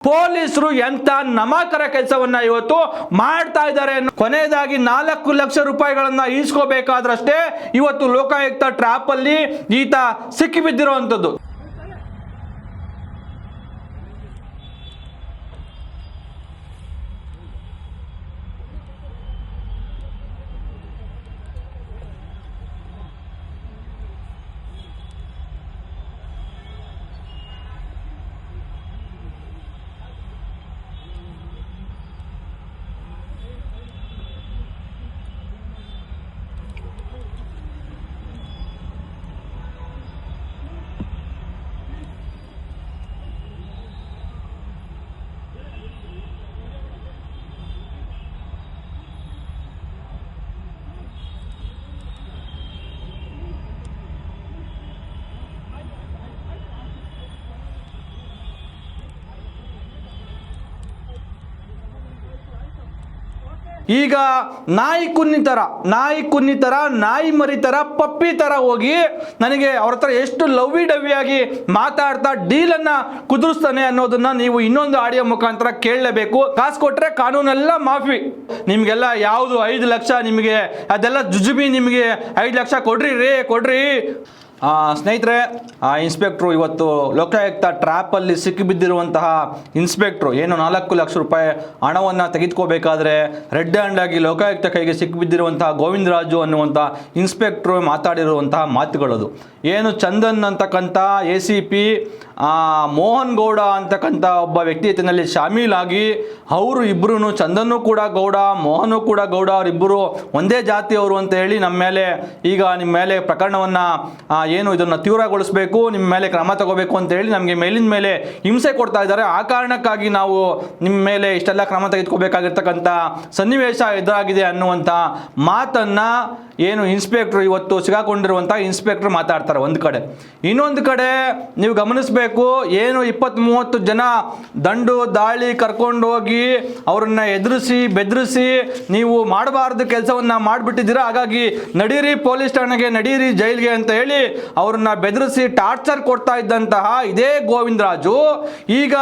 ಪೊಲೀಸರು ಎಂತ ನಮಕರ ಕೆಲಸವನ್ನ ಇವತ್ತು ಮಾಡ್ತಾ ಇದ್ದಾರೆ ಕೊನೆಯದಾಗಿ ನಾಲ್ಕು ಲಕ್ಷ ರೂಪಾಯಿಗಳನ್ನ ಈಸ್ಕೋಬೇಕಾದ್ರಷ್ಟೇ ಇವತ್ತು ಲೋಕಾಯುಕ್ತ ಟ್ರಾಪ್ ಅಲ್ಲಿ ಈತ ಸಿಕ್ಕಿಬಿದ್ದಿರುವಂತದ್ದು ಈಗ ನಾಯಿ ಕುನ್ನಿ ತರ ನಾಯಿ ಕುನ್ನಿ ತರ ನಾಯಿ ಮರಿ ತರ ಪಪ್ಪಿ ತರ ಹೋಗಿ ನನಗೆ ಅವ್ರ ಹತ್ರ ಎಷ್ಟು ಲವ್ವಿ ಡವ್ವಿಯಾಗಿ ಮಾತಾಡ್ತಾ ಡೀಲ್ ಅನ್ನ ಕುದುರಿಸ್ತಾನೆ ಅನ್ನೋದನ್ನ ನೀವು ಇನ್ನೊಂದು ಆಡಿಯೋ ಮುಖಾಂತರ ಕೇಳಲೇಬೇಕು. ಕಾಸು ಕೊಟ್ಟರೆ ಕಾನೂನೆಲ್ಲ ಮಾಫಿ. ನಿಮಗೆಲ್ಲ ಯಾವುದು ಐದು ಲಕ್ಷ ನಿಮಗೆ, ಅದೆಲ್ಲ ಜುಜುಬಿ ನಿಮಗೆ ಐದು ಲಕ್ಷ ಕೊಡ್ರಿ ರೇ, ಕೊಡ್ರಿ. ಸ್ನೇಹಿತರೆ, ಆ ಇನ್ಸ್ಪೆಕ್ಟ್ರು ಇವತ್ತು ಲೋಕಾಯುಕ್ತ ಟ್ರ್ಯಾಪಲ್ಲಿ ಸಿಕ್ಕಿಬಿದ್ದಿರುವಂತಹ ಇನ್ಸ್ಪೆಕ್ಟ್ರು ಏನು ನಾಲ್ಕು ಲಕ್ಷ ರೂಪಾಯಿ ಹಣವನ್ನು ತೆಗೆದುಕೋಬೇಕಾದ್ರೆ ರೆಡ್ ಹ್ಯಾಂಡ್ ಆಗಿ ಲೋಕಾಯುಕ್ತ ಕೈಗೆ ಸಿಕ್ಕಿಬಿದ್ದಿರುವಂತಹ ಗೋವಿಂದರಾಜು ಅನ್ನುವಂಥ ಇನ್ಸ್ಪೆಕ್ಟ್ರು ಮಾತಾಡಿರುವಂತಹ ಮಾತುಗಳದು. ಏನು ಚಂದನ್ ಅಂತಕ್ಕಂಥ A C P Mohan Gowda ಅಂತಕ್ಕಂಥ ಒಬ್ಬ ವ್ಯಕ್ತಿ ಇದರಲ್ಲಿ ಶಾಮೀಲಾಗಿ ಅವರು ಇಬ್ಬರು ಚಂದನ್ನು ಕೂಡ ಗೌಡ, ಮೋಹನು ಕೂಡ ಗೌಡ ಅವರಿಬ್ಬರು ಒಂದೇ ಜಾತಿಯವರು ಅಂತ ಹೇಳಿ ನಮ್ಮ ಮೇಲೆ ಈಗ ನಿಮ್ಮ ಮೇಲೆ ಪ್ರಕರಣವನ್ನು ಏನು ಇದನ್ನು ತೀವ್ರಗೊಳಿಸಬೇಕು, ನಿಮ್ಮ ಮೇಲೆ ಕ್ರಮ ತಗೋಬೇಕು ಅಂತ ಹೇಳಿ ನಮಗೆ ಮೇಲಿನ ಮೇಲೆ ಹಿಂಸೆ ಕೊಡ್ತಾ ಇದ್ದಾರೆ. ಆ ಕಾರಣಕ್ಕಾಗಿ ನಾವು ನಿಮ್ಮ ಮೇಲೆ ಇಷ್ಟೆಲ್ಲ ಕ್ರಮ ತೆಗೆದುಕೋಬೇಕಾಗಿರ್ತಕ್ಕಂಥ ಸನ್ನಿವೇಶ ಎದುರಾಗಿದೆ ಅನ್ನುವಂಥ ಮಾತನ್ನು ಏನು ಇನ್ಸ್ಪೆಕ್ಟ್ರು ಇವತ್ತು ಸಿಗಾಕೊಂಡಿರುವಂಥ ಇನ್ಸ್ಪೆಕ್ಟ್ರ್ ಮಾತಾಡ್ತಾರೆ ಒಂದು ಕಡೆ. ಇನ್ನೊಂದು ಕಡೆ ನೀವು ಗಮನಿಸಬೇಕು, ಏನು ಇಪ್ಪತ್ತ್ ಮೂವತ್ತು ಜನ ದಂಡು ದಾಳಿ ಕರ್ಕೊಂಡು ಹೋಗಿ ಅವ್ರನ್ನ ಎದುರಿಸಿ, ಬೆದರಿಸಿ ನೀವು ಮಾಡಬಾರ್ದು ಕೆಲಸವನ್ನ ಮಾಡಿಬಿಟ್ಟಿದ್ದೀರಾ? ಹಾಗಾಗಿ ನಡೀರಿ ಪೊಲೀಸ್ ಠಾಣೆಗೆ, ನಡೀರಿ ಜೈಲಿಗೆ ಅಂತ ಹೇಳಿ ಅವ್ರನ್ನ ಬೆದರಿಸಿ ಟಾರ್ಚರ್ ಕೊಡ್ತಾ ಇದ್ದಂತಹ ಇದೇ ಗೋವಿಂದರಾಜು. ಈಗ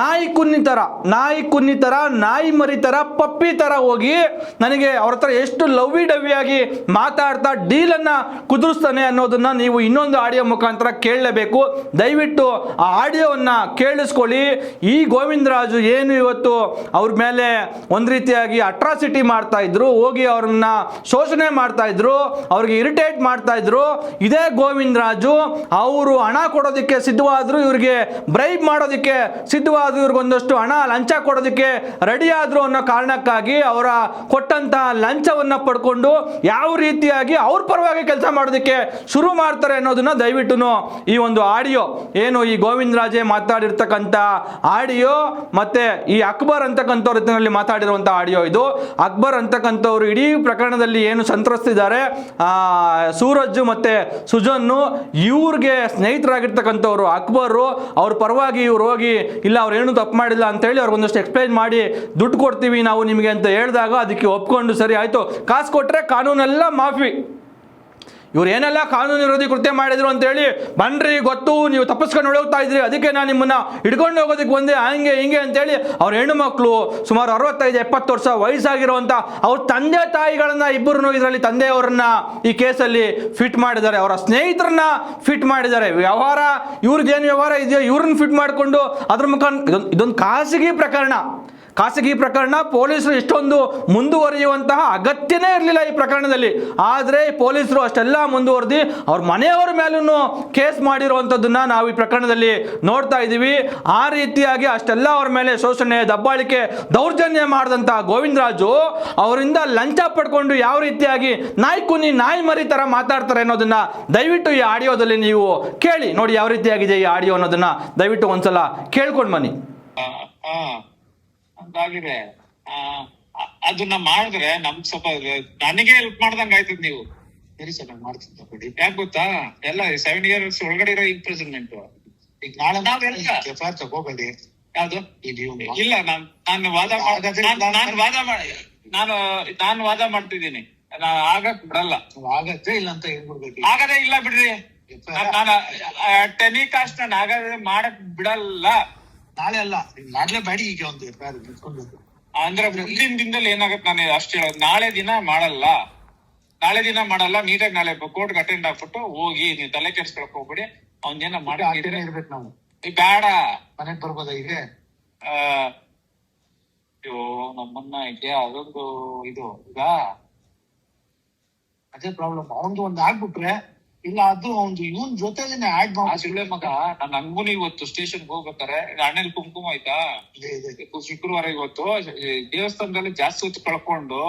ನಾಯಿ ಕುನ್ನಿ ಥರ ನಾಯಿ ಕುನ್ನಿ ಥರ ನಾಯಿ ಮರಿ ಥರ ಪಪ್ಪಿ ಥರ ಹೋಗಿ ನನಗೆ ಅವ್ರ ಹತ್ರ ಎಷ್ಟು ಲವ್ವಿ ಡವ್ವಿಯಾಗಿ ಮಾತಾಡ್ತಾ ಡೀಲನ್ನು ಕುದುರಿಸ್ತಾನೆ ಅನ್ನೋದನ್ನ ನೀವು ಇನ್ನೊಂದು ಆಡಿಯೋ ಮುಖಾಂತರ ಕೇಳಲೇಬೇಕು. ದಯವಿಟ್ಟು ಆ ಆಡಿಯೋವನ್ನು ಕೇಳಿಸ್ಕೊಳ್ಳಿ. ಈ ಗೋವಿಂದರಾಜು ಏನು ಇವತ್ತು ಅವ್ರ ಮೇಲೆ ಒಂದು ರೀತಿಯಾಗಿ ಅಟ್ರಾಸಿಟಿ ಮಾಡ್ತಾ ಇದ್ರು, ಹೋಗಿ ಅವ್ರನ್ನ ಶೋಷಣೆ ಮಾಡ್ತಾ ಇದ್ರು, ಅವ್ರಿಗೆ ಇರಿಟೇಟ್ ಮಾಡ್ತಾ ಇದ್ರು. ಇದೇ ಗೋವಿಂದರಾಜು, ಅವರು ಹಣ ಕೊಡೋದಕ್ಕೆ ಸಿದ್ಧವಾದ್ರು, ಇವ್ರಿಗೆ ಬ್ರೈಬ್ ಮಾಡೋದಕ್ಕೆ ಸಿದ್ಧವಾದ್ರು ಇವ್ರಿಗೊಂದಷ್ಟು ಹಣ, ಲಂಚ ಕೊಡೋದಕ್ಕೆ ರೆಡಿ ಆದ್ರು ಅನ್ನೋ ಕಾರಣಕ್ಕಾಗಿ ಅವರ ಕೊಟ್ಟಂತ ಲಂಚವನ್ನ ಪಡ್ಕೊಂಡು ಯಾವ ರೀತಿಯಾಗಿ ಅವ್ರ ಪರವಾಗಿ ಕೆಲಸ ಮಾಡೋದಕ್ಕೆ ಶುರು ಮಾಡ್ತಾರೆ ಅನ್ನೋದನ್ನ ದಯವಿಟ್ಟು ಈ ಒಂದು ಆಡಿಯೋ. ಏನು ಈ ಗೋವಿಂದರಾಜೆ ಮಾತಾಡಿರ್ತಕ್ಕಂಥ ಆಡಿಯೋ ಮತ್ತೆ ಈ ಅಕ್ಬರ್ ಅಂತಕ್ಕಂಥವ್ರಲ್ಲಿ ಮಾತಾಡಿರುವಂಥ ಆಡಿಯೋ ಇದು. ಅಕ್ಬರ್ ಅಂತಕ್ಕಂಥವ್ರು ಇಡೀ ಪ್ರಕರಣದಲ್ಲಿ ಏನು ಸಂತ್ರಸ್ತಿದ್ದಾರೆ ಸೂರಜ್ ಮತ್ತೆ ಸುಜನ್ನು ಇವ್ರಿಗೆ ಸ್ನೇಹಿತರಾಗಿರ್ತಕ್ಕಂಥವ್ರು ಅಕ್ಬರು. ಅವ್ರ ಪರವಾಗಿ ಇವ್ರು ಹೋಗಿ, ಇಲ್ಲ ಅವ್ರು ಏನು ತಪ್ಪು ಮಾಡಿಲ್ಲ ಅಂತೇಳಿ ಅವ್ರಿಗೊಂದಷ್ಟು ಎಕ್ಸ್ಪ್ಲೈನ್ ಮಾಡಿ, ದುಡ್ಡು ಕೊಡ್ತೀವಿ ನಾವು ನಿಮಗೆ ಅಂತ ಹೇಳಿದಾಗ ಅದಕ್ಕೆ ಒಪ್ಕೊಂಡು ಸರಿ ಆಯಿತು. ಕಾಸು ಕೊಟ್ಟರೆ ಕಾನೂನೆಲ್ಲ ಮಾಫಿ. ಇವ್ರು ಏನೆಲ್ಲ ಕಾನೂನು ವಿರೋಧಿ ಕೃತ್ಯ ಮಾಡಿದ್ರು ಅಂತೇಳಿ, ಬನ್ರಿ, ಗೊತ್ತು, ನೀವು ತಪ್ಪಿಸ್ಕೊಂಡು ಹೋಗ್ತಾ ಇದ್ರಿ ಅದಕ್ಕೆ ನಾನು ನಿಮ್ಮನ್ನ ಹಿಡ್ಕೊಂಡು ಹೋಗೋದಕ್ಕೆ ಬಂದೆ, ಹಂಗೆ, ಹಿಂಗೆ ಅಂತೇಳಿ ಅವ್ರ ಹೆಣ್ಣು ಮಕ್ಕಳು ಸುಮಾರು ಅರವತ್ತೈದು, ಎಪ್ಪತ್ತು ವರ್ಷ ವಯಸ್ಸಾಗಿರುವಂಥ ಅವ್ರ ತಂದೆ ತಾಯಿಗಳನ್ನ ಇಬ್ಬರು ಇದರಲ್ಲಿ ತಂದೆಯವರನ್ನ ಈ ಕೇಸಲ್ಲಿ ಫಿಟ್ ಮಾಡಿದ್ದಾರೆ. ಅವರ ಸ್ನೇಹಿತರನ್ನ ಫಿಟ್ ಮಾಡಿದ್ದಾರೆ. ವ್ಯವಹಾರ ಇವ್ರದ್ದೇನು ವ್ಯವಹಾರ ಇದೆಯೋ ಇವ್ರನ್ನ ಫಿಟ್ ಮಾಡಿಕೊಂಡು ಅದ್ರ ಮುಖಾಂತರ ಇದೊಂದು ಖಾಸಗಿ ಪ್ರಕರಣ. ಖಾಸಗಿ ಪ್ರಕರಣ, ಪೊಲೀಸರು ಇಷ್ಟೊಂದು ಮುಂದುವರಿಯುವಂತಹ ಅಗತ್ಯನೇ ಇರಲಿಲ್ಲ ಈ ಪ್ರಕರಣದಲ್ಲಿ. ಆದರೆ ಪೊಲೀಸರು ಅಷ್ಟೆಲ್ಲ ಮುಂದುವರೆದು, ಅವ್ರ ಮನೆಯವರ ಮೇಲೂ ಕೇಸ್ ಮಾಡಿರುವಂಥದ್ದನ್ನ ನಾವು ಈ ಪ್ರಕರಣದಲ್ಲಿ ನೋಡ್ತಾ ಇದ್ದೀವಿ. ಆ ರೀತಿಯಾಗಿ ಅಷ್ಟೆಲ್ಲ ಅವ್ರ ಮೇಲೆ ಶೋಷಣೆ, ದಬ್ಬಾಳಿಕೆ, ದೌರ್ಜನ್ಯ ಮಾಡಿದಂಥ ಗೋವಿಂದರಾಜು ಅವರಿಂದ ಲಂಚ ಪಡ್ಕೊಂಡು ಯಾವ ರೀತಿಯಾಗಿ ನಾಯಿ ಕುನಿ, ನಾಯಿ ಮರಿ ಥರ ಮಾತಾಡ್ತಾರೆ ಅನ್ನೋದನ್ನ ದಯವಿಟ್ಟು ಈ ಆಡಿಯೋದಲ್ಲಿ ನೀವು ಕೇಳಿ. ನೋಡಿ ಯಾವ ರೀತಿಯಾಗಿದೆ ಈ ಆಡಿಯೋ ಅನ್ನೋದನ್ನ ದಯವಿಟ್ಟು ಒಂದ್ಸಲ ಕೇಳ್ಕೊಂಡು ಬನ್ನಿ. ಆ, ಹಂಗಾಗಿದೆ ಆ, ಅದನ್ನ ಮಾಡಿದ್ರೆ ನಮ್ ಸ್ವಲ್ಪ ನನಗೆ ಹೆಲ್ಪ್ ಮಾಡ್ದಂಗ ಆಯ್ತದ ನೀವು. ಸರ್ ನಾನು ಮಾಡ್ತೀನಿ ತಗೊಳ್ಳಿ. ಯಾಕೆ ಗೊತ್ತಾ? ಎಲ್ಲ ಸೆವೆನ್ ಇಯರ್ಸ್ ಒಳಗಡೆ ಇರೋ ಇಂಪ್ರಿಸನ್ಮೆಂಟ್ ಈಗ ನಾಳೆ ನಾವೆಲ್ಲ- ಎಫ್ಐಆರ್ ತಗೋಬೇಡಿ. ಯಾವ್ದು? ಇಲ್ಲ ನಾನ್ ನಾನು ವಾದ ನಾನ್- ವಾದ ಮಾಡಿ ನಾನು ನಾನು ವಾದ ಮಾಡ್ತಿದ್ದೀನಿ. ನಾನು ಆಗಕ್ ಬಿಡಲ್ಲ. ಆಗತ್ತೆ ಇಲ್ಲ ಅಂತ ಹೇಳ್ಬಿಡ್ಬೇಕು ಆಗದೇ ಇಲ್ಲ ಬಿಡ್ರಿ. ನಾನು ನಾನು ಟೆಲಿಕಾಸ್ಟ್ ನಾನು ಆಗದೆ ಮಾಡಕ್ ಬಿಡಲ್ಲ. ನಾಳೆ ಅಲ್ಲ ಮಾಡ್ಲೇ ಬೇಡಿ ಈಗ ಒಂದು ಅಂದ್ರೆ ಮುಂದಿನ ದಿನದಲ್ಲಿ ಏನಾಗುತ್ತೆ ನಾನು ಅಷ್ಟೇ ಹೇಳೋದು. ನಾಳೆ ದಿನ ಮಾಡಲ್ಲ. ನಾಳೆ ದಿನ ಮಾಡಲ್ಲ ನೀಟಾಗಿ ನಾಳೆ ಕೋರ್ಟ್ ಅಟೆಂಡ್ ಆಗ್ಬಿಟ್ಟು ಹೋಗಿ ನೀವು ತಲೆ ಕೆಡ್ಸ್ಕೊಳಕ್ ಹೋಗ್ಬಿಡಿ. ಅವ್ನೇನ ಮಾಡಿ ಇರ್ಬೇಕು ನಾವು. ಬೇಡ. ಮನೆಗ್ ಬರ್ಬೋದಾ ಈಗ ಅಯ್ಯೋ ನಮ್ಮನ್ನ ಐತೆ ಅದೊಂದು ಇದು. ಈಗ ಅದೇ ಪ್ರಾಬ್ಲಮ್ ಅವನ್ದು ಒಂದ್ ಆಗ್ಬಿಟ್ರೆ ಇಲ್ಲ ಅದು ಒಂದು ಇವನ್ ಜೊತೆ ಆಡ್ ಆ ಸುಳ್ಳೆ ಮಗ ನನ್ನ ಅಂಗುನು ಇವತ್ತು ಸ್ಟೇಷನ್ ಹೋಗ್ಬೇಕಾರೆ ಅಣ್ಣಲ್ ಕುಂಕುಮ ಆಯ್ತಾ? ಶುಕ್ರವಾರ ಇವತ್ತು ದೇವಸ್ಥಾನದಲ್ಲಿ ಜಾಸ್ತಿ ಹೊತ್ತು ಕಳ್ಕೊಂಡು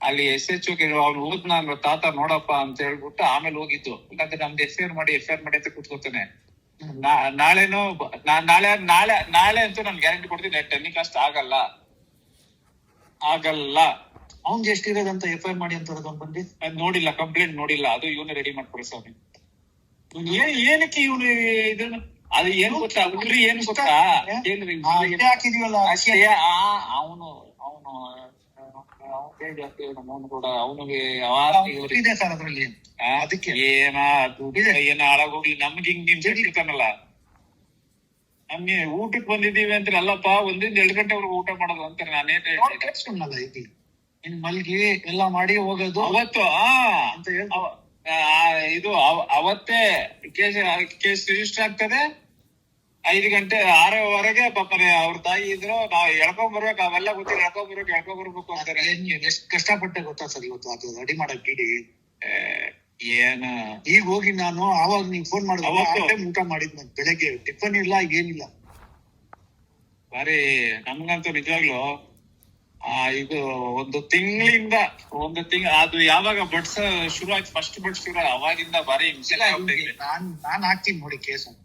ಅಲ್ಲಿ ಎಸ್ ಎಚ್ ಅವ್ನು ಹೋದ್ ನಾನು ತಾತ ನೋಡಪ್ಪ ಅಂತ ಹೇಳ್ಬಿಟ್ಟು ಆಮೇಲೆ ಹೋಗಿತ್ತು ಇಲ್ಲಾಂದ್ರೆ ನಮ್ದು ಎಫ್ ಐ ಆರ್ ಮಾಡಿ ಎಫ್ ಆರ್ ಮಾಡಿ ಅಂತ ಕುತ್ಕೋತಾನೆ. ನಾಳೆನು ನಾಳೆ ನಾಳೆ ನಾಳೆ ಅಂತೂ ನಾನು ಗ್ಯಾರಂಟಿ ಕೊಡ್ತೀನಿ ಟೆನ್ನಿಂಗ್ ಅಷ್ಟು ಆಗಲ್ಲ. ಆಗಲ್ಲ. ಅವ್ನ್ಗೆ ಎಷ್ಟಿರೋದಂತ ಎಫ್ ಐ ಮಾಡಿ ಅಂತ ಬಂದು ಅದ್ ನೋಡಿಲ್ಲ ಕಂಪ್ಲೇಂಟ್ ನೋಡಿಲ್ಲ. ಅದು ಇವನು ರೆಡಿ ಮಾಡ್ಕೊಳ್ಳಿ ಸ್ವಾಮಿ. ಏನ್ ಏನಕ್ಕೆ ಇವನು ಇದನ್ನ ಅದು ಏನು ಗೊತ್ತಾ? ಹುಡ್ರಿ ಏನು ಗೊತ್ತಾ? ಹಾಕಿದೀವಲ್ಲ ಅಷ್ಟೇ ಅವನು ಅವನು ಅವನು ಕೂಡ ಅವನಿಗೆ ಇದೆ ಸರ್ ಅದ್ರಲ್ಲಿ? ಅದಕ್ಕೆ. ಏನ ಏನ ಹಾಳಾಗೋಗ್ಲಿ. ನಮ್ಗೆ ಹಿಂಗ್ ನಿಂತಿರ್ತಾನಲ್ಲ ನಮ್ಗೆ ಊಟಕ್ ಬಂದಿದೀವಿ ಅಂತ ಅಲ್ಲಪ್ಪ ಒಂದಿಂದ ಎರಡು ಗಂಟೆವರೆಗೂ ಊಟ ಮಾಡೋದು ಅಂತಾರೆ ನಾನೇನ್ ಇನ್ ಮಲ್ಗಿ ಎಲ್ಲ ಮಾಡಿ ಹೋಗೋದು. ಅವತ್ತು ಆ ಅಂತ ಹೇಳ್ ಅವ- ಆ, ಇದು ಅವ- ಅವತ್ತೇ ಕೇಸ್ ಕೇಸ್ ರಿಜಿಸ್ಟರ್ ಆಗ್ತದೆ. ಐದು ಗಂಟೆ ಆರವರೆಗೆ ಪಾಪನೆ ಅವ್ರ ತಾಯಿ ಇದ್ರು. ನಾವ್ ಎಳ್ಕೊಂಡ್ ಬರ್ಬೇಕು ಅವೆಲ್ಲ ಗೊತ್ತಿಲ್ಲ ಎಳ್ಕೊಂಡ್ ಬರ್ಬೇಕು ಎಳ್ಕೊಂಡ್ ಬರ್ಬೇಕು ಅಂತಾರೆ. ಎಷ್ಟ್ ಕಷ್ಟಪಟ್ಟೆ ಗೊತ್ತಾ ಸರ್ ಇವತ್ತು? ಅದು ರೆಡಿ ಮಾಡಕ್ ಇಡಿ ಏ, ಏನ? ಈಗ ಹೋಗಿ ನಾನು ಆವಾಗ ನೀವ್ ಫೋನ್ ಮಾಡಿದ್ರೆ ಅವತ್ತು? ಊಟ ಮಾಡಿದ್ ನಾನು. ಬೆಳಗ್ಗೆ ಟಿಫನ್ ಇಲ್ಲ ಏನಿಲ್ಲ. ಬಾರಿ ನಮ್ಗಂತೂ ನಿಜವಾಗ್ಲು ಇದು ಒಂದು ತಿಂಗಳಿಂದ ಒಂದು ತಿಂಗ್ ಅದು ಯಾವಾಗ ಬಡ್ಸ ಶುರು ಆಯ್ತು ಫಸ್ಟ್ ಬಡ್ಸ್ ಶುರು ಅವಾಗಿಂದ ಬಾರಿ ಹಿಂಸೆ. ನಾನ್ ನಾನ್ ಹಾಕ್ತೀನಿ ನೋಡಿ ಕೇಸ್ ಅಂತ.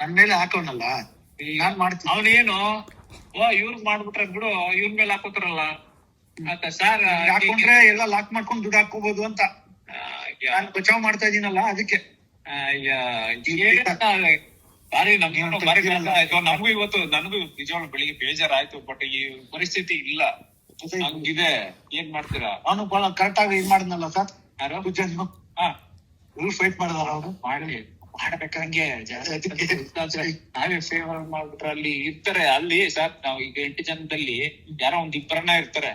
ನನ್ ಮೇಲೆ ಹಾಕೋನಲ್ಲ? ನಾನ್ ಮಾಡ್ತೀನಿ. ಅವನೇನು ಓ ಇವ್ರ್ ಮಾಡ್ಬಿಟ್ರೆ ಬಿಡು ಇವ್ರ ಮೇಲೆ ಹಾಕೋತಾರಲ್ಲ. ಅಂತ ಸರ್ ಹಾಕೊಂಡ್ರೆ ಎಲ್ಲ ಲಾಕ್ ಮಾಡ್ಕೊಂಡು ದುಡ್ಡು ಹಾಕೋಬಹುದು ಅಂತ. ನಾನು ಬಚಾವ್ ಮಾಡ್ತಾ ಇದೀನಲ್ಲ ಅದಕ್ಕೆ. ಬಾರಿ ನಮ್ಗೆ ಬಾರಿ ನಮಗೂ ಇವತ್ತು ನನಗೂ ನಿಜವಾಗ್ಲೂ ಬೆಳಿಗ್ಗೆ ಬೇಜಾರಾಯ್ತು ಬಟ್ ಈ ಪರಿಸ್ಥಿತಿ ಇಲ್ಲ. ಹಂಗಿದೆ ಏನ್ ಮಾಡ್ತೀರಾ? ಅವನು ಬಹಳ ಕರೆಕ್ಟ್ ಆಗಿ ಇದ್ ಮಾಡಿದ್ನಲ್ಲ ಸರ್? ಯಾರು? ಪೂಜನ್. ಇವ್ರು ಫೈಟ್ ಮಾಡಿದಾರ ಅವ್ರು. ಮಾಡ್ಲಿ ಮಾಡ್ಬೇಕಂಗೆ ನಾವೇ ಫೇವರ್ ಮಾಡ್ಬಿಟ್ರೆ ಅಲ್ಲಿ ಇರ್ತಾರೆ. ಅಲ್ಲಿ ಸರ್ ನಾವು ಈಗ ಎಂಟು ಜನದಲ್ಲಿ ಯಾರೋ ಒಂದ್ ಇಬ್ಬರನ್ನ ಇರ್ತಾರೆ.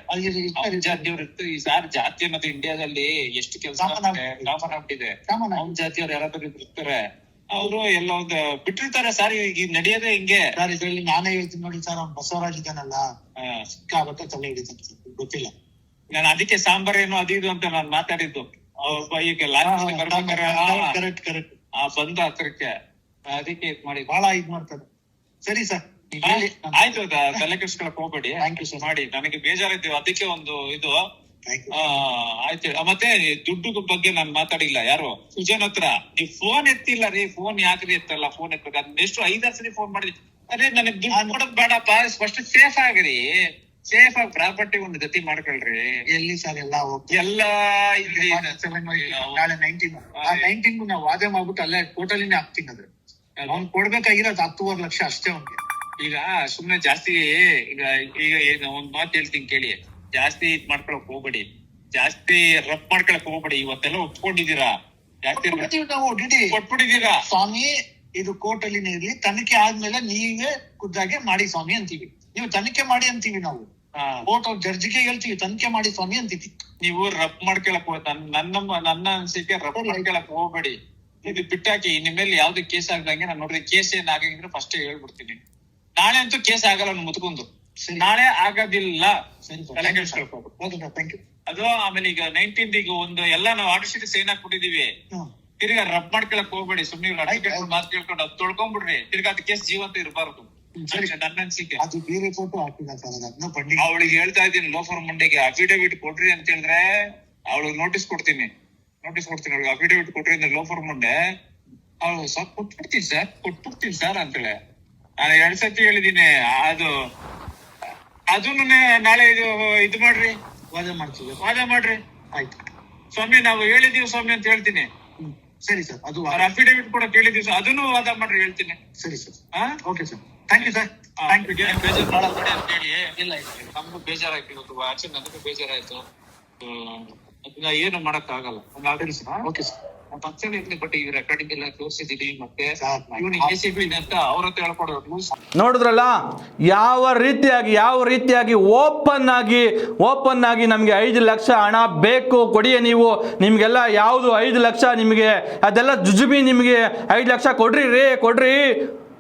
ಜಾತಿಯವ್ರು ಇರ್ತಾರೆ ಈ ಸಾರ್ ಜಾತಿ ಮತ್ತೆ ಇಂಡಿಯಾದಲ್ಲಿ ಎಷ್ಟು ಕೆಲಸ ಕಾಮನ್ ಆಗ್ಬಿಟ್ಟಿದೆ. ಕಾಮನ್. ಅವ್ನ್ ಜಾತಿಯವ್ರು ಯಾರಾದ್ರೂ ಇರ್ತಾರೆ. ಅವರು ಎಲ್ಲ ಒಂದು ಬಿಟ್ಟಿರ್ತಾರೆ ಸರ್ ಈಗ ನಡೆಯೋದೆ ಹಿಂಗೆ. ಸರ್ ಇದ್ರಲ್ಲಿ ನಾನೇ ಹೇಳ್ತೀನಿ ನೋಡಿ ಸರ್ ಅವ್ನು ಬಸವರಾಜ್ ಇದ್ದಾನಲ್ಲ ಸಿಕ್ಕಾಬಟ್ಟೆ ತಲೆ ಹಿಡಿತಾನೆ ಸರ್ ಗೊತ್ತಿಲ್ಲ. ನಾನು ಅದಕ್ಕೆ ಸಾಂಬಾರ್ ಏನು ಅದು ಇದು ಅಂತ ನಾನು ಮಾತಾಡಿದ್ದು. ಅವ್ರ ಈಗ ಕರೆಕ್ಟ್ ಕರೆಕ್ಟ್ ಆ ಬಂದ ಹತ್ರಕ್ಕೆ ಅದಕ್ಕೆ ಇದ್ ಮಾಡಿ. ಬಹಳ ಇದ್ ಮಾಡ್ತಾರೆ. ಸರಿ ಸರ್ ಆಯ್ತು ತಲೆ ಕೆಡ್ಸ್ಕೊಳಕ್ ಹೋಗ್ಬೇಡಿ. ಮಾಡಿ ನನಗೆ ಬೇಜಾರಿದ್ದೀವಿ ಅದಕ್ಕೆ ಒಂದು ಇದು. ಆಯ್ತು. ಮತ್ತೆ ದುಡ್ಡು ಬಗ್ಗೆ ನಾನ್ ಮಾತಾಡಿಲ್ಲ. ಯಾರು? ಸುಜನ್ ಹತ್ರ. ನೀವ್ ಫೋನ್ ಎತ್ತಿಲ್ಲ ರೀ. ಫೋನ್ ಯಾಕ್ರಿ ಎತ್ತಲ್ಲ? ಫೋನ್ ಎತ್ತ ಅದ್ ಎಷ್ಟು ಐದಾರು ಸರಿ ಫೋನ್ ಮಾಡಿದ್ವಿ ಅದೇ ನನಗ್ ದುಡ್ಡು ಕೊಡೋದ್ ಬೇಡಪ್ಪ. ಫಸ್ಟ್ ಸೇಫ್ ಆಗ್ರಿ ಸೇಫ್ ಆಗಿ ಪ್ರಾಪರ್ಟಿ ಒಂದು ಗತಿ ಮಾಡ್ಕೊಳ್ರಿ. ಎಲ್ಲಿ ಸರ್ ಎಲ್ಲ ಎಲ್ಲ ನಾಳೆ ನೈನ್ಟೀನ್ ಆ ನೈನ್ಟೀನ್ ನಾವು ವಾದ ಮಾಡ್ಬಿಟ್ಟು ಅಲ್ಲೇ ಟೋಟಲಿನೇ ಹಾಕ್ತೀನಿ ಅದು. ಅವ್ನ್ ಕೊಡ್ಬೇಕಾಗಿರೋದು ಹತ್ತುವರೆ ಲಕ್ಷ ಅಷ್ಟೇ ಅವ್ನಿಗೆ. ಈಗ ಸುಮ್ನೆ ಜಾಸ್ತಿ ಈಗ ಈಗ ಏನು ಒಂದ್ ಮಾತು ಹೇಳ್ತೀನಿ ಕೇಳಿ. ಜಾಸ್ತಿ ಇದ್ ಮಾಡ್ಕೊಳಕ್ ಹೋಗ್ಬೇಡಿ. ಜಾಸ್ತಿ ರಫ್ ಮಾಡ್ಕೊಳಕ್ ಹೋಗ್ಬೇಡಿ. ಇವತ್ತೆಲ್ಲ ಒಪ್ಕೊಂಡಿದ್ದೀರಾ? ಜಾಸ್ತಿ ರಫ್ ಕೊಡ್ತೀವಿ ನಾವು ಡಿಡಿ ಕೊಟ್ಬಿಟ್ಟಿದೀರಾ ಸ್ವಾಮಿ ಇದು ಕೋರ್ಟ್ ಅಲ್ಲಿ ಇರ್ಲಿ. ತನಿಖೆ ಆದ್ಮೇಲೆ ನೀವೇ ಖುದ್ದಾಗೆ ಮಾಡಿ ಸ್ವಾಮಿ ಅಂತೀವಿ. ನೀವು ತನಿಖೆ ಮಾಡಿ ಅಂತೀವಿ ನಾವು. ಕೋರ್ಟ್ ಅವ್ರ ಜಡ್ಜಿಗೆ ಹೇಳ್ತೀವಿ ತನಿಖೆ ಮಾಡಿ ಸ್ವಾಮಿ ಅಂತೀವಿ. ನೀವು ರಫ್ ಮಾಡ್ಕೊಳಕ್ ಹೋಗ್- ನನ್- ನನ್ನ ನನ್ನ ಅನ್ಸಿಕೆ ರಫ್ ಮಾಡ್ಕೊಳಕ್ ಹೋಗ್ಬೇಡಿ. ಇದು ಬಿಟ್ಟಾಕಿ ನಿಮ್ ಮೇಲೆ ಯಾವ್ದು ಕೇಸ್ ಆಗ್ದಂಗೆ ನಾನು ನೋಡ್ರಿ ಕೇಸ್ ಏನ್ ಆಗಿದ್ರೆ ಫಸ್ಟ್ ಹೇಳ್ಬಿಡ್ತೀನಿ. ನಾಳೆ ಅಂತೂ ಕೇಸ್ ಆಗಲ್ಲ ಅವ್ನು ಮುತ್ಕೊಂಡು. ನಾಳೆ ಆಗೋದಿಲ್ಲ. ಅದು ಆಮೇಲೆ ಈಗ ನೈನ್ಟೀನ್ ಈಗ ಒಂದು ಎಲ್ಲ ನಾವು ಆರ್ಡರ್ ಸೈನ್ ಹಾಕ್ಬಿಟ್ಟಿದೀವಿ. ತಿರ್ಗಾ ರಬ್ ಮಾಡ್ಕೊಳಕ್ ಹೋಗ್ಬೇಡಿ. ಸುಮ್ನೆ. ಮಾತು ಕೇಳ್ಕೊಂಡು ಅದು ತೊಳ್ಕೊಂಡ್ಬಿಡ್ರಿ ತಿರ್ಗಾ ಅದ್ ಕೇಸ್ ಜೀವಂತ ಇರಬಾರ್ದು. ನನ್ನ ಅನ್ಸಿಕೆ. ಅವಳಿಗೆ ಹೇಳ್ತಾ ಇದ್ದೀನಿ ಲೋಫರ್ ಮಂಡೆಗೆ ಅಫಿಡೇವಿಟ್ ಕೊಡ್ರಿ ಅಂತ ಹೇಳಿದ್ರೆ ಅವಳಿಗೆ ನೋಟಿಸ್ ಕೊಡ್ತೀನಿ. ನೋಟಿಸ್ ಕೊಡ್ತೀನಿ ಅವಳಿಗೆ ಅಫಿಡೇವಿಟ್ ಕೊಟ್ರಿ ಅಂದ್ರೆ ಲೋಫರ್ ಮುಂಡೆ. ಅವಳು ಸ್ವಲ್ಪ ಕೊಟ್ಬಿಡ್ತೀನಿ ಸರ್ ಕೊಟ್ಬಿಡ್ತೀನಿ ಸರ್ ಅಂತೇಳಿ. ನಾನು ಎರಡ್ ಸತಿ ಹೇಳಿದೀನಿ ಅದು ಅದನ್ನು ನಾಳೆ ಇದು ಇದು ಮಾಡ್ರಿ. ವಾದ ಮಾಡ್ತೀವಿ. ವಾದ ಮಾಡ್ರಿ. ಆಯ್ತು. ಸ್ವಾಮಿ ನಾವು ಹೇಳಿದೀವಿ ಸ್ವಾಮಿ ಅಂತ ಹೇಳ್ತೀನಿ. ಸರಿ ಸರ್. ಅದು ಅವ್ರ ಅಫಿಡವಿಟ್ ಕೂಡ ಕೇಳಿದೀವಿ ಸರ್. ಅದನ್ನು ವಾದ ಮಾಡ್ರಿ ಹೇಳ್ತೀನಿ. ಸರಿ sir. Okay sir. Thank you sir thank you ಬೇಜಾರ್ ಮಾಡಬೇಡಿ ಅಂತ ಹೇಳಿ. ಇಲ್ಲ ನಮಗೂ ಬೇಜಾರಾಯ್ತು ಇವತ್ತು. ಆಕ್ಚುಲಿ ನನಗೂ ಬೇಜಾರಾಯ್ತು. ಅದನ್ನ ಏನು ಮಾಡಕ್ ಆಗಲ್ಲ ಸರ್. Okay sir. ನೋಡಿದ್ರಲ್ಲ ಯಾವ ರೀತಿಯಾಗಿ ಯಾವ ರೀತಿಯಾಗಿ ಓಪನ್ ಆಗಿ ಓಪನ್ ಆಗಿ ನಮಗೆ ಐದು ಲಕ್ಷ ಹಣ ಬೇಕು ಕೊಡಿ ನೀವು. ನಿಮ್ಗೆಲ್ಲ ಯಾವುದು ಐದು ಲಕ್ಷ ನಿಮಗೆ ಅದೆಲ್ಲ ಜುಜುಬಿ ನಿಮಗೆ ಐದು ಲಕ್ಷ ಕೊಡ್ರಿ ರೀ ಕೊಡ್ರಿ.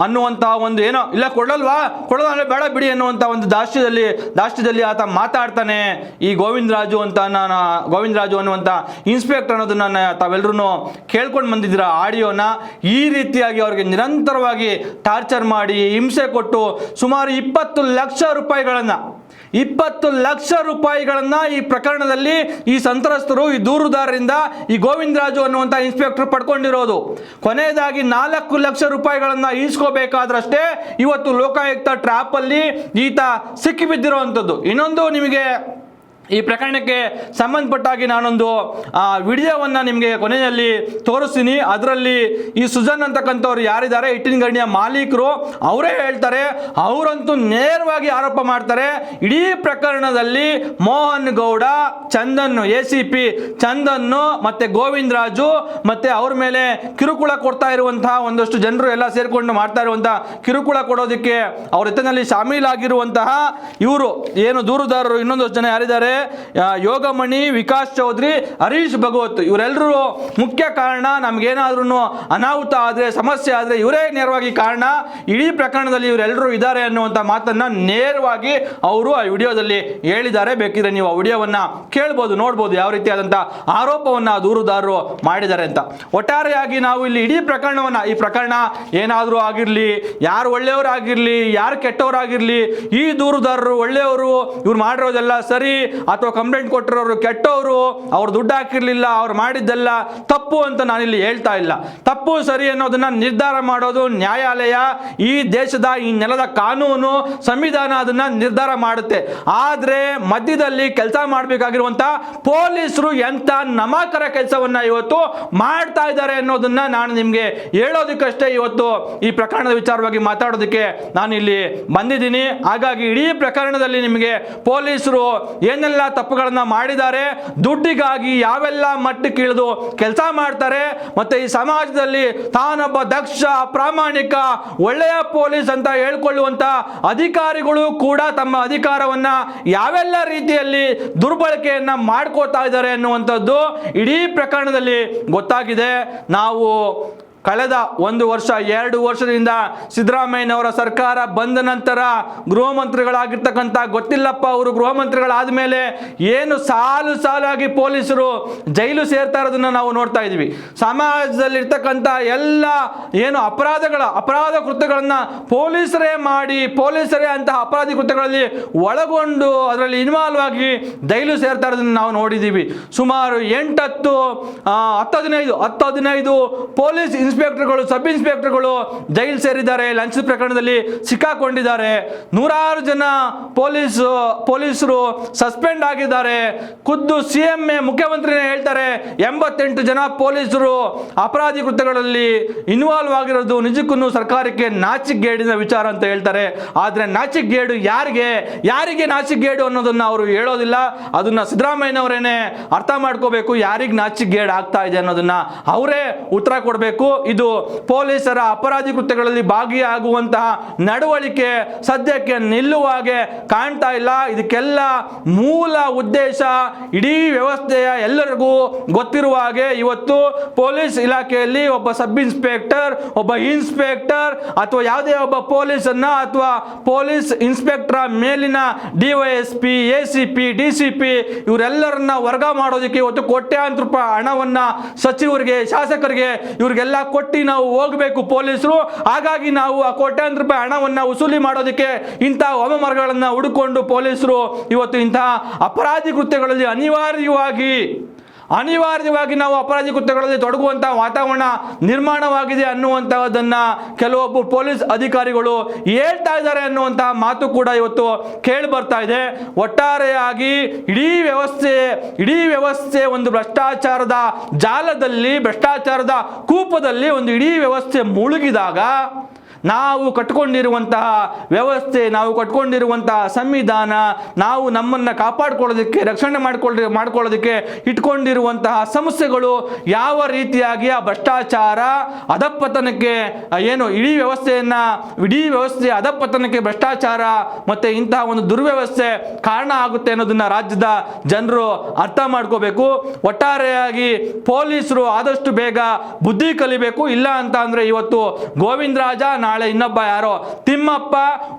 ಅನ್ನುವಂಥ ಒಂದು ಏನೋ, ಇಲ್ಲ ಕೊಡಲ್ವಾ? ಕೊಡಲ್ಲ ಬೇಡ ಬಿಡಿ ಅನ್ನುವಂಥ ಒಂದು ದಾಷ್ಟ್ಯದಲ್ಲಿ ದಾಷ್ಟ್ಯದಲ್ಲಿ ಆತ ಮಾತಾಡ್ತಾನೆ. ಈ ಗೋವಿಂದರಾಜು ಅಂತ ನಾನು, ಗೋವಿಂದರಾಜು ಅನ್ನುವಂಥ ಇನ್ಸ್ಪೆಕ್ಟರ್ ಅನ್ನೋದನ್ನ ತಾವೆಲ್ಲರೂ ಕೇಳ್ಕೊಂಡು ಬಂದಿದ್ದೀರ ಆಡಿಯೋನ? ಈ ರೀತಿಯಾಗಿ ಅವ್ರಿಗೆ ನಿರಂತರವಾಗಿ ಟಾರ್ಚರ್ ಮಾಡಿ ಹಿಂಸೆ ಕೊಟ್ಟು ಸುಮಾರು ಇಪ್ಪತ್ತು ಲಕ್ಷ ರೂಪಾಯಿಗಳನ್ನು ಇಪ್ಪತ್ತು ಲಕ್ಷ ರೂಪಾಯಿಗಳನ್ನು ಈ ಪ್ರಕರಣದಲ್ಲಿ ಈ ಸಂತ್ರಸ್ತರು, ಈ ದೂರುದಾರರಿಂದ ಈ ಗೋವಿಂದರಾಜು ಅನ್ನುವಂಥ ಇನ್ಸ್ಪೆಕ್ಟರ್ ಪಡ್ಕೊಂಡಿರೋದು. ಕೊನೆಯದಾಗಿ ನಾಲ್ಕು ಲಕ್ಷ ರೂಪಾಯಿಗಳನ್ನು ಈಸ್ಕೋಬೇಕಾದ್ರಷ್ಟೇ ಇವತ್ತು ಲೋಕಾಯುಕ್ತ ಟ್ರ್ಯಾಪಲ್ಲಿ ಈತ ಸಿಕ್ಕಿಬಿದ್ದಿರುವಂಥದ್ದು ಇನ್ನೊಂದು ನಿಮಗೆ ಈ ಪ್ರಕರಣಕ್ಕೆ ಸಂಬಂಧಪಟ್ಟಾಗಿ ನಾನೊಂದು ಆ, ವಿಡಿಯೋವನ್ನ ನಿಮಗೆ ಕೊನೆಯಲ್ಲಿ ತೋರಿಸ್ತೀನಿ. ಅದರಲ್ಲಿ ಈ ಸುಜನ್ ಅಂತಕ್ಕಂಥವ್ರು ಯಾರಿದ್ದಾರೆ? ಇಟ್ಟಿನ ಗಣಿಯ ಮಾಲೀಕರು. ಅವರೇ ಹೇಳ್ತಾರೆ ಅವರಂತೂ ನೇರವಾಗಿ ಆರೋಪ ಮಾಡ್ತಾರೆ ಇಡೀ ಪ್ರಕರಣದಲ್ಲಿ Mohan Gowda Chandan A C P ಚಂದನ್ನು ಮತ್ತೆ ಗೋವಿಂದರಾಜು ಮತ್ತೆ ಅವ್ರ ಮೇಲೆ ಕಿರುಕುಳ ಕೊಡ್ತಾ ಇರುವಂತಹ ಒಂದಷ್ಟು ಜನರು ಎಲ್ಲ ಸೇರಿಕೊಂಡು ಮಾಡ್ತಾ ಇರುವಂತಹ ಕಿರುಕುಳ ಕೊಡೋದಕ್ಕೆ ಅವ್ರ ಹೆತ್ತಿನಲ್ಲಿ ಶಾಮೀಲಾಗಿರುವಂತಹ ಇವರು. ಏನು ದೂರುದಾರರು ಇನ್ನೊಂದಷ್ಟು ಜನ ಯಾರಿದ್ದಾರೆ? ಯೋಗಮಣಿ, ವಿಕಾಸ್ ಚೌಧರಿ, ಹರೀಶ್ ಭಗವತ್ ಇವರೆಲ್ಲರೂ ಮುಖ್ಯ ಕಾರಣ. ನಮ್ಗೇನಾದ್ರೂ ಅನಾಹುತ ಆದರೆ, ಸಮಸ್ಯೆ ಆದರೆ ಇವರೇ ನೇರವಾಗಿ ಕಾರಣ. ಇಡೀ ಪ್ರಕರಣದಲ್ಲಿ ಇವರೆಲ್ಲರೂ ಇದ್ದಾರೆ ಅನ್ನುವಂಥ ಮಾತನ್ನ ನೇರವಾಗಿ ಅವರು ಆ ವಿಡಿಯೋದಲ್ಲಿ ಹೇಳಿದ್ದಾರೆ. ಬೇಕಿದ್ರೆ ನೀವು ಆ ವಿಡಿಯೋವನ್ನ ಕೇಳ್ಬೋದು, ನೋಡ್ಬೋದು ಯಾವ ರೀತಿಯಾದಂಥ ಆರೋಪವನ್ನ ದೂರುದಾರರು ಮಾಡಿದ್ದಾರೆ ಅಂತ. ಒಟ್ಟಾರೆಯಾಗಿ ನಾವು ಇಲ್ಲಿ ಇಡೀ ಪ್ರಕರಣವನ್ನ, ಈ ಪ್ರಕರಣ ಏನಾದರೂ ಆಗಿರಲಿ, ಯಾರು ಒಳ್ಳೆಯವರಾಗಿರಲಿ, ಯಾರು ಕೆಟ್ಟವರಾಗಿರಲಿ, ಈ ದೂರುದಾರರು ಒಳ್ಳೆಯವರು, ಇವ್ರು ಮಾಡಿರೋದೆಲ್ಲ ಸರಿ ಅಥವಾ ಕಂಪ್ಲೇಂಟ್ ಕೊಟ್ಟಿರೋರು ಕೆಟ್ಟವರು, ಅವ್ರು ದುಡ್ಡು ಹಾಕಿರಲಿಲ್ಲ, ಅವ್ರು ಮಾಡಿದ್ದೆಲ್ಲ ತಪ್ಪು ಅಂತ ನಾನಿಲ್ಲಿ ಹೇಳ್ತಾ ಇಲ್ಲ. ತಪ್ಪು ಸರಿ ಅನ್ನೋದನ್ನ ನಿರ್ಧಾರ ಮಾಡೋದು ನ್ಯಾಯಾಲಯ, ಈ ದೇಶದ, ಈ ನೆಲದ ಕಾನೂನು, ಸಂವಿಧಾನ ಅದನ್ನ ನಿರ್ಧಾರ ಮಾಡುತ್ತೆ. ಆದ್ರೆ ಮಧ್ಯದಲ್ಲಿ ಕೆಲಸ ಮಾಡಬೇಕಾಗಿರುವಂತ ಪೊಲೀಸರು ಎಂತ ನಮಾಕರ ಕೆಲಸವನ್ನ ಇವತ್ತು ಮಾಡ್ತಾ ಇದ್ದಾರೆ ಅನ್ನೋದನ್ನ ನಾನು ನಿಮ್ಗೆ ಹೇಳೋದಕ್ಕಷ್ಟೇ ಇವತ್ತು ಈ ಪ್ರಕರಣದ ವಿಚಾರವಾಗಿ ಮಾತಾಡೋದಕ್ಕೆ ನಾನು ಇಲ್ಲಿ ಬಂದಿದ್ದೀನಿ. ಹಾಗಾಗಿ ಇಡೀ ಪ್ರಕರಣದಲ್ಲಿ ನಿಮಗೆ ಪೊಲೀಸರು ಏನೆಲ್ಲ ತಪ್ಪುಗಳನ್ನ ಮಾಡಿದ್ದಾರೆ, ದುಡ್ಡಿಗಾಗಿ ಯಾವೆಲ್ಲ ಮಟ್ಟಕ್ಕೆ ಇಳಿದು ಕೆಲಸ ಮಾಡ್ತಾರೆ, ಮತ್ತೆ ಈ ಸಮಾಜದಲ್ಲಿ ತಾನೊಬ್ಬ ದಕ್ಷ, ಪ್ರಾಮಾಣಿಕ, ಒಳ್ಳೆಯ ಪೊಲೀಸ್ ಅಂತ ಹೇಳ್ಕೊಳ್ಳುವಂತ ಅಧಿಕಾರಿಗಳು ಕೂಡ ತಮ್ಮ ಅಧಿಕಾರವನ್ನ ಯಾವೆಲ್ಲ ರೀತಿಯಲ್ಲಿ ದುರ್ಬಳಕೆಯನ್ನ ಮಾಡ್ಕೋತಾ ಇದ್ದಾರೆ ಅನ್ನುವಂಥದ್ದು ಇಡೀ ಪ್ರಕರಣದಲ್ಲಿ ಗೊತ್ತಾಗಿದೆ. ನಾವು ಕಳೆದ ಒಂದು ವರ್ಷ, ಎರಡು ವರ್ಷದಿಂದ ಸಿದ್ದರಾಮಯ್ಯನವರ ಸರ್ಕಾರ ಬಂದ ನಂತರ ಗೃಹ ಮಂತ್ರಿಗಳಾಗಿರ್ತಕ್ಕಂಥ ಗೊತ್ತಿಲ್ಲಪ್ಪ ಅವರು ಗೃಹ ಮಂತ್ರಿಗಳಾದ ಮೇಲೆ ಏನು ಸಾಲು ಸಾಲಾಗಿ ಪೊಲೀಸರು ಜೈಲು ಸೇರ್ತಾ ಇರೋದನ್ನು ನಾವು ನೋಡ್ತಾ ಇದ್ವಿ ಸಮಾಜದಲ್ಲಿರ್ತಕ್ಕಂಥ ಎಲ್ಲ ಏನು ಅಪರಾಧಗಳ, ಅಪರಾಧ ಕೃತ್ಯಗಳನ್ನು ಪೊಲೀಸರೇ ಮಾಡಿ, ಪೊಲೀಸರೇ ಅಂತಹ ಅಪರಾಧಿ ಕೃತ್ಯಗಳಲ್ಲಿ ಒಳಗೊಂಡು ಅದರಲ್ಲಿ ಇನ್ವಾಲ್ವ್ ಆಗಿ ಜೈಲು ಸೇರ್ತಾ ಇರೋದನ್ನು ನಾವು ನೋಡಿದ್ದೀವಿ. ಸುಮಾರು ಎಂಟತ್ತು ಹತ್ತು ಹದಿನೈದು ಹತ್ತು ಹದಿನೈದು ಪೊಲೀಸ್ ಇನ್ಸ್ಪೆಕ್ಟರ್ಗಳು, ಸಬ್ ಇನ್ಸ್ಪೆಕ್ಟರ್ಗಳು ಜೈಲು ಸೇರಿದ್ದಾರೆ. ಲಂಚದ ಪ್ರಕರಣದಲ್ಲಿ ಸಿಕ್ಕಾಕೊಂಡಿದ್ದಾರೆ. ನೂರಾರು ಜನ ಪೊಲೀಸ್, ಪೊಲೀಸರು ಸಸ್ಪೆಂಡ್ ಆಗಿದ್ದಾರೆ. ಖುದ್ದು ಸಿ ಎಂ ಎ ಮುಖ್ಯಮಂತ್ರಿನೇ ಹೇಳ್ತಾರೆ, ಎಂಬತ್ತೆಂಟು ಜನ ಪೊಲೀಸರು ಅಪರಾಧಿ ಕೃತ್ಯಗಳಲ್ಲಿ ಇನ್ವಾಲ್ವ್ ಆಗಿರೋದು ನಿಜಕ್ಕೂ ಸರ್ಕಾರಕ್ಕೆ ನಾಚಿಗೇಡಿನ ವಿಚಾರ ಅಂತ ಹೇಳ್ತಾರೆ. ಆದರೆ ನಾಚಿಗೇಡು ಯಾರಿಗೆ? ಯಾರಿಗೆ ನಾಚಿಗೇಡು ಅನ್ನೋದನ್ನು ಅವರು ಹೇಳೋದಿಲ್ಲ. ಅದನ್ನು ಸಿದ್ದರಾಮಯ್ಯನವರೇನೆ ಅರ್ಥ ಮಾಡ್ಕೋಬೇಕು ಯಾರಿಗೆ ನಾಚಿಗೇಡು ಆಗ್ತಾ ಇದೆ ಅನ್ನೋದನ್ನು. ಅವರೇ ಉತ್ತರ ಕೊಡಬೇಕು. ಇದು ಪೊಲೀಸರ ಅಪರಾಧಿ ಕೃತ್ಯಗಳಲ್ಲಿ ಭಾಗಿಯಾಗುವಂತಹ ನಡವಳಿಕೆ ಸದ್ಯಕ್ಕೆ ನಿಲ್ಲುವ ಹಾಗೆ ಕಾಣ್ತಾ ಇಲ್ಲ. ಇದಕ್ಕೆಲ್ಲ ಮೂಲ ಉದ್ದೇಶ ಇಡೀ ವ್ಯವಸ್ಥೆಯ ಎಲ್ಲರಿಗೂ ಗೊತ್ತಿರುವ ಹಾಗೆ ಇವತ್ತು ಪೊಲೀಸ್ ಇಲಾಖೆಯಲ್ಲಿ ಒಬ್ಬ ಸಬ್ ಇನ್ಸ್ಪೆಕ್ಟರ್, ಒಬ್ಬ ಇನ್ಸ್ಪೆಕ್ಟರ್ ಅಥವಾ ಯಾವುದೇ ಒಬ್ಬ ಪೊಲೀಸನ್ನ ಅಥವಾ ಪೊಲೀಸ್ ಇನ್ಸ್ಪೆಕ್ಟರ್ ಮೇಲಿನ DYSP A C P, D C P ಇವರೆಲ್ಲರನ್ನ ವರ್ಗ ಮಾಡೋದಕ್ಕೆ ಇವತ್ತು ಕೋಟ್ಯಾಂತರ ರೂಪಾಯಿ ಹಣವನ್ನ ಸಚಿವರಿಗೆ, ಶಾಸಕರಿಗೆ ಇವರಿಗೆಲ್ಲ ಕೊಟ್ಟು ನಾವು ಹೋಗಬೇಕು ಪೊಲೀಸರು. ಹಾಗಾಗಿ ನಾವು ಆ ಕೋಟ್ಯಾಂತರ ರೂಪಾಯಿ ಹಣವನ್ನು ವಸೂಲಿ ಮಾಡೋದಕ್ಕೆ ಇಂಥ ಹೋಮಮರಗಳನ್ನ ಹುಡುಕೊಂಡು ಪೊಲೀಸರು ಇವತ್ತು ಇಂತಹ ಅಪರಾಧಿ ಕೃತ್ಯಗಳಲ್ಲಿ ಅನಿವಾರ್ಯವಾಗಿ ಅನಿವಾರ್ಯವಾಗಿ ನಾವು ಅಪರಾಧಿ ಕೃತ್ಯಗಳಲ್ಲಿ ತೊಡಗುವಂತಹ ವಾತಾವರಣ ನಿರ್ಮಾಣವಾಗಿದೆ ಅನ್ನುವಂತಹದನ್ನ ಕೆಲವೊಬ್ಬರು ಪೊಲೀಸ್ ಅಧಿಕಾರಿಗಳು ಹೇಳ್ತಾ ಇದ್ದಾರೆ ಅನ್ನುವಂತಹ ಮಾತು ಕೂಡ ಇವತ್ತು ಕೇಳಿ ಬರ್ತಾ ಇದೆ. ಒಟ್ಟಾರೆಯಾಗಿ ಇಡೀ ವ್ಯವಸ್ಥೆ ಇಡೀ ವ್ಯವಸ್ಥೆ ಒಂದು ಭ್ರಷ್ಟಾಚಾರದ ಜಾಲದಲ್ಲಿ, ಭ್ರಷ್ಟಾಚಾರದ ಕೂಪದಲ್ಲಿ ಒಂದು ಇಡೀ ವ್ಯವಸ್ಥೆ ಮುಳುಗಿದಾಗ ನಾವು ಕಟ್ಕೊಂಡಿರುವಂತಹ ವ್ಯವಸ್ಥೆ, ನಾವು ಕಟ್ಕೊಂಡಿರುವಂತಹ ಸಂವಿಧಾನ, ನಾವು ನಮ್ಮನ್ನು ಕಾಪಾಡ್ಕೊಳ್ಳೋದಕ್ಕೆ, ರಕ್ಷಣೆ ಮಾಡ್ಕೊಳ್ಳಿ ಮಾಡ್ಕೊಳ್ಳೋದಕ್ಕೆ ಇಟ್ಕೊಂಡಿರುವಂತಹ ಸಮಸ್ಯೆಗಳು ಯಾವ ರೀತಿಯಾಗಿ ಆ ಭ್ರಷ್ಟಾಚಾರ ಅಧಪತನಕ್ಕೆ ಏನು ಇಡೀ ವ್ಯವಸ್ಥೆಯನ್ನು, ಇಡೀ ವ್ಯವಸ್ಥೆ ಅಧಪತನಕ್ಕೆ ಭ್ರಷ್ಟಾಚಾರ ಮತ್ತು ಇಂತಹ ಒಂದು ದುರ್ವ್ಯವಸ್ಥೆ ಕಾರಣ ಆಗುತ್ತೆ ಅನ್ನೋದನ್ನು ರಾಜ್ಯದ ಜನರು ಅರ್ಥ ಮಾಡ್ಕೋಬೇಕು. ಒಟ್ಟಾರೆಯಾಗಿ ಪೊಲೀಸರು ಆದಷ್ಟು ಬೇಗ ಬುದ್ಧಿ ಕಲಿಬೇಕು. ಇಲ್ಲ ಅಂತ ಅಂದರೆ ಇವತ್ತು ಗೋವಿಂದರಾಜ ನಾಳೆ ಇನ್ನೊಬ್ಬ ಯಾರೋ? ತಿಮ್ಮಪ್ಪ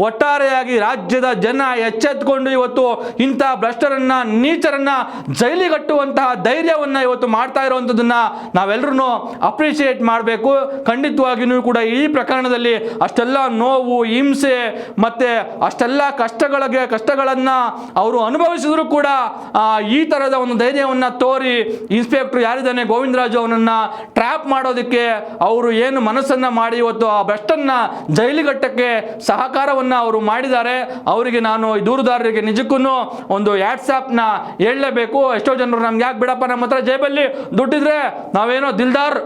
ಒಟ್ಟಾರೆಯಾಗಿ ರಾಜ್ಯದ ಜನ ಎಚ್ಚೆತ್ಕೊಂಡು ಇವತ್ತು ಇಂಥ ಭ್ರಷ್ಟರನ್ನ, ನೀಚರನ್ನ ಜೈಲಿಗಟ್ಟುವಂತಹ ಧೈರ್ಯವನ್ನ ಇವತ್ತು ಮಾಡ್ತಾ ಇರುವಂಥದ್ದನ್ನ ನಾವೆಲ್ಲರೂ ಅಪ್ರಿಷಿಯೇಟ್ ಮಾಡಬೇಕು. ಖಂಡಿತವಾಗಿಯೂ ಕೂಡ ಈ ಪ್ರಕರಣದಲ್ಲಿ ಅಷ್ಟೆಲ್ಲ ನೋವು, ಹಿಂಸೆ ಮತ್ತೆ ಅಷ್ಟೆಲ್ಲ ಕಷ್ಟಗಳಿಗೆ ಕಷ್ಟಗಳನ್ನ ಅವರು ಅನುಭವಿಸಿದ್ರು ಕೂಡ ಈ ತರದ ಒಂದು ಧೈರ್ಯವನ್ನ ತೋರಿ ಇನ್ಸ್ಪೆಕ್ಟರ್ ಯಾರಿದ್ದಾನೆ ಗೋವಿಂದರಾಜು ಅವನನ್ನ ಟ್ರ್ಯಾಪ್ ಮಾಡೋದಕ್ಕೆ ಅವರು ಏನು ಮನಸ್ಸನ್ನ ಮಾಡಿ ಇವತ್ತು ಆ ಭ್ರಷ್ಟನ್ನ ಜೈಲಿಗಟ್ಟಕ್ಕೆ ಸಹಕಾರವನ್ನ ಅವರು ಮಾಡಿದ್ದಾರೆ. ಅವರಿಗೆ ನಾನು ಈ ದೂರುದಾರರಿಗೆ ನಿಜಕ್ಕೂ ಒಂದು ನ ಹೇಳಲೇಬೇಕು. ಎಷ್ಟೋ ಜನರು ನಮ್ಗೆ ಯಾಕೆ ಬಿಡಪ್ಪ ನಮ್ಮ ಹತ್ರ ಜೇಬಲ್ಲಿ ದುಡ್ಡಿದ್ರೆ ನಾವೇನೋ ದಿಲ್ದಾರ್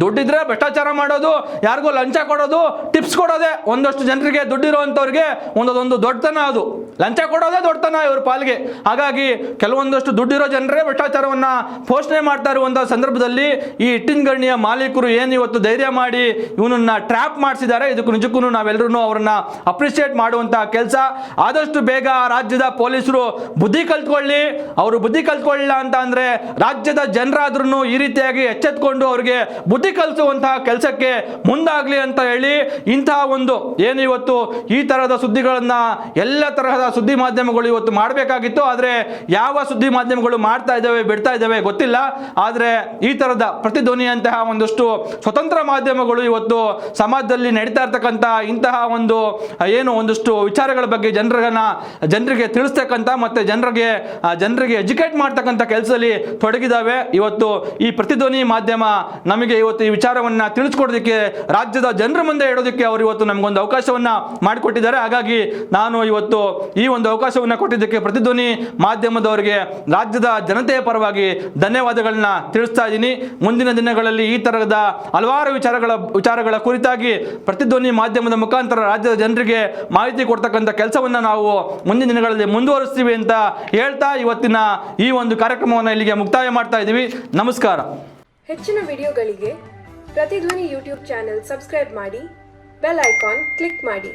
ದುಡ್ಡಿದ್ರೆ ಭ್ರಷ್ಟಾಚಾರ ಮಾಡೋದು, ಯಾರಿಗೂ ಲಂಚ ಕೊಡೋದು, ಟಿಪ್ಸ್ ಕೊಡೋದೇ ಒಂದಷ್ಟು ಜನರಿಗೆ ದುಡ್ಡಿರುವಂಥವ್ರಿಗೆ ಒಂದೊಂದು ದೊಡ್ಡತನ ಅದು. ಲಂಚ ಕೊಡೋದೇ ದೊಡ್ಡತನ ಇವ್ರ ಪಾಲ್ಗೆ. ಹಾಗಾಗಿ ಕೆಲವೊಂದಷ್ಟು ದುಡ್ಡಿರೋ ಜನರೇ ಭ್ರಷ್ಟಾಚಾರವನ್ನು ಪೋಷಣೆ ಮಾಡ್ತಾ ಇರುವಂಥ ಸಂದರ್ಭದಲ್ಲಿ ಈ ಇಟ್ಟಿನ ಗಣಿಯ ಮಾಲೀಕರು ಏನು ಇವತ್ತು ಧೈರ್ಯ ಮಾಡಿ ಇವನನ್ನ ಟ್ರ್ಯಾಪ್ ಮಾಡಿಸಿದ್ದಾರೆ, ಇದಕ್ಕೂ ನಿಜಕ್ಕೂ ನಾವೆಲ್ಲರೂ ಅವರನ್ನು ಅಪ್ರಿಷಿಯೇಟ್ ಮಾಡುವಂಥ ಕೆಲಸ. ಆದಷ್ಟು ಬೇಗ ರಾಜ್ಯದ ಪೊಲೀಸರು ಬುದ್ಧಿ ಕಲ್ತ್ಕೊಳ್ಳಿ. ಅವರು ಬುದ್ಧಿ ಕಲ್ತ್ಕೊಳ್ಳಿಲ್ಲ ಅಂತ ಅಂದರೆ ರಾಜ್ಯದ ಜನರಾದ್ರೂ ಈ ರೀತಿಯಾಗಿ ಎಚ್ಚೆತ್ಕೊಂಡು ಅವರಿಗೆ ಬುದ್ಧಿ ಕಲಿಸುವಂತಹ ಕೆಲಸಕ್ಕೆ ಮುಂದಾಗಲಿ ಅಂತ ಹೇಳಿ ಇಂತಹ ಒಂದು ಏನು ಇವತ್ತು ಈ ಥರದ ಸುದ್ದಿಗಳನ್ನು ಎಲ್ಲ ತರಹದ ಸುದ್ದಿ ಮಾಧ್ಯಮಗಳು ಇವತ್ತು ಮಾಡಬೇಕಾಗಿತ್ತು, ಆದರೆ ಯಾವ ಸುದ್ದಿ ಮಾಧ್ಯಮಗಳು ಮಾಡ್ತಾ ಇದ್ದಾವೆ, ಬಿಡ್ತಾ ಇದ್ದಾವೆ ಗೊತ್ತಿಲ್ಲ. ಆದರೆ ಈ ಥರದ ಪ್ರತಿಧ್ವನಿಯಂತಹ ಒಂದಷ್ಟು ಸ್ವತಂತ್ರ ಮಾಧ್ಯಮಗಳು ಇವತ್ತು ಸಮಾಜದಲ್ಲಿ ನಡೀತಾ ಇರ್ತಕ್ಕಂಥ ಇಂತಹ ಒಂದು, ಏನು ಒಂದಷ್ಟು ವಿಚಾರಗಳ ಬಗ್ಗೆ ಜನರನ್ನ, ಜನರಿಗೆ ತಿಳಿಸ್ತಕ್ಕಂಥ ಮತ್ತು ಜನರಿಗೆ ಜನರಿಗೆ ಎಜುಕೇಟ್ ಮಾಡ್ತಕ್ಕಂಥ ಕೆಲಸದಲ್ಲಿ ತೊಡಗಿದಾವೆ ಇವತ್ತು ಈ ಪ್ರತಿಧ್ವನಿ ಮಾಧ್ಯಮ ನಮಗೆ ಇವತ್ತು ಈ ವಿಚಾರವನ್ನು ತಿಳಿಸ್ಕೊಡೋದಕ್ಕೆ, ರಾಜ್ಯದ ಜನರ ಮುಂದೆ ಇಡೋದಕ್ಕೆ ಅವರು ಇವತ್ತು ನಮಗೊಂದು ಅವಕಾಶವನ್ನು ಮಾಡಿಕೊಟ್ಟಿದ್ದಾರೆ. ಹಾಗಾಗಿ ನಾನು ಇವತ್ತು ಈ ಒಂದು ಅವಕಾಶವನ್ನು ಕೊಟ್ಟಿದ್ದಕ್ಕೆ ಪ್ರತಿಧ್ವನಿ ಮಾಧ್ಯಮದವರಿಗೆ ರಾಜ್ಯದ ಜನತೆಯ ಪರವಾಗಿ ಧನ್ಯವಾದಗಳನ್ನ ತಿಳಿಸ್ತಾ ಇದ್ದೀನಿ. ಮುಂದಿನ ದಿನಗಳಲ್ಲಿ ಈ ತರಹದ ಹಲವಾರು ವಿಚಾರಗಳ ವಿಚಾರಗಳ ಕುರಿತಾಗಿ ಪ್ರತಿಧ್ವನಿ ಮಾಧ್ಯಮದ ಮುಖಾಂತರ ರಾಜ್ಯದ ಜನರಿಗೆ ಮಾಹಿತಿ ಕೊಡ್ತಕ್ಕಂಥ ಕೆಲಸವನ್ನ ನಾವು ಮುಂದಿನ ದಿನಗಳಲ್ಲಿ ಮುಂದುವರಿಸ್ತೀವಿ ಅಂತ ಹೇಳ್ತಾ ಇವತ್ತಿನ ಈ ಒಂದು ಕಾರ್ಯಕ್ರಮವನ್ನು ಇಲ್ಲಿಗೆ ಮುಕ್ತಾಯ ಮಾಡ್ತಾ ಇದ್ದೀವಿ. ನಮಸ್ಕಾರ. ಹೆಚ್ಚಿನ ವಿಡಿಯೋಗಳಿಗೆ ಪ್ರತಿಧ್ವನಿ ಯೂಟ್ಯೂಬ್ ಚಾನೆಲ್ ಸಬ್ಸ್ಕ್ರೈಬ್ ಮಾಡಿ, ಬೆಲ್ ಐಕಾನ್ ಕ್ಲಿಕ್ ಮಾಡಿ.